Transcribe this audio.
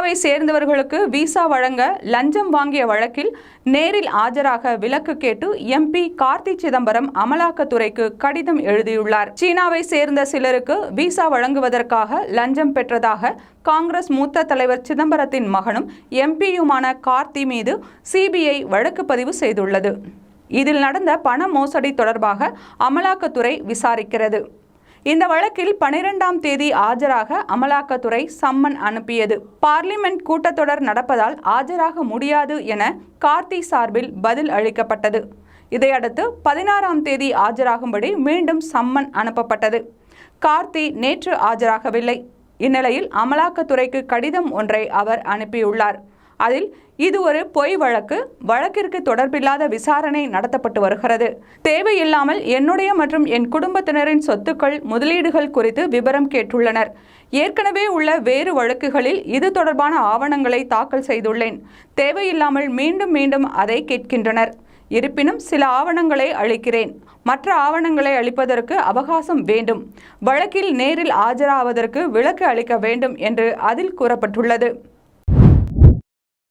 சீனாவை சேர்ந்தவர்களுக்கு விசா வழங்க லஞ்சம் வாங்கிய வழக்கில் நேரில் ஆஜராக விலக்கு கேட்டு எம்பி கார்த்தி சிதம்பரம் அமலாக்கத்துறைக்கு கடிதம் எழுதியுள்ளார். சீனாவை சேர்ந்த சிலருக்கு விசா வழங்குவதற்காக லஞ்சம் பெற்றதாக காங்கிரஸ் மூத்த தலைவர் சிதம்பரத்தின் மகனும் எம்பியுமான கார்த்தி மீது சிபிஐ வழக்கு பதிவு செய்துள்ளது. இதில் நடந்த பண மோசடி தொடர்பாக அமலாக்கத்துறை விசாரிக்கிறது. இந்த வழக்கில் பனிரெண்டாம் தேதி ஆஜராக அமலாக்கத்துறை சம்மன் அனுப்பியது. பார்லிமெண்ட் கூட்டத்தொடர் நடப்பதால் ஆஜராக முடியாது என கார்த்தி சார்பில் பதில் அளிக்கப்பட்டது. இதையடுத்து பதினாறாம் தேதி ஆஜராகும்படி மீண்டும் சம்மன் அனுப்பப்பட்டது. கார்த்தி நேற்று ஆஜராகவில்லை. இந்நிலையில் அமலாக்கத்துறைக்கு கடிதம் ஒன்றை அவர் அனுப்பியுள்ளார். அதில் இது ஒரு பொய் வழக்கு வழக்கிற்கு தொடர்பில்லாத விசாரணை நடத்தப்பட்டு வருகிறது. தேவையில்லாமல் என்னுடைய மற்றும் என் குடும்பத்தினரின் சொத்துக்கள் முதலீடுகள் குறித்து விபரம் கேட்டுள்ளனர். ஏற்கனவே உள்ள வேறு வழக்குகளில் இது தொடர்பான ஆவணங்களை தாக்கல் செய்துள்ளேன். தேவையில்லாமல் மீண்டும் மீண்டும் அதை கேட்கின்றனர். இருப்பினும் சில ஆவணங்களை அளிக்கிறேன். மற்ற ஆவணங்களை அளிப்பதற்கு அவகாசம் வேண்டும். வழக்கில் நேரில் ஆஜராவதற்கு விலக்கு அளிக்க வேண்டும் என்று அதில் கூறப்பட்டுள்ளது.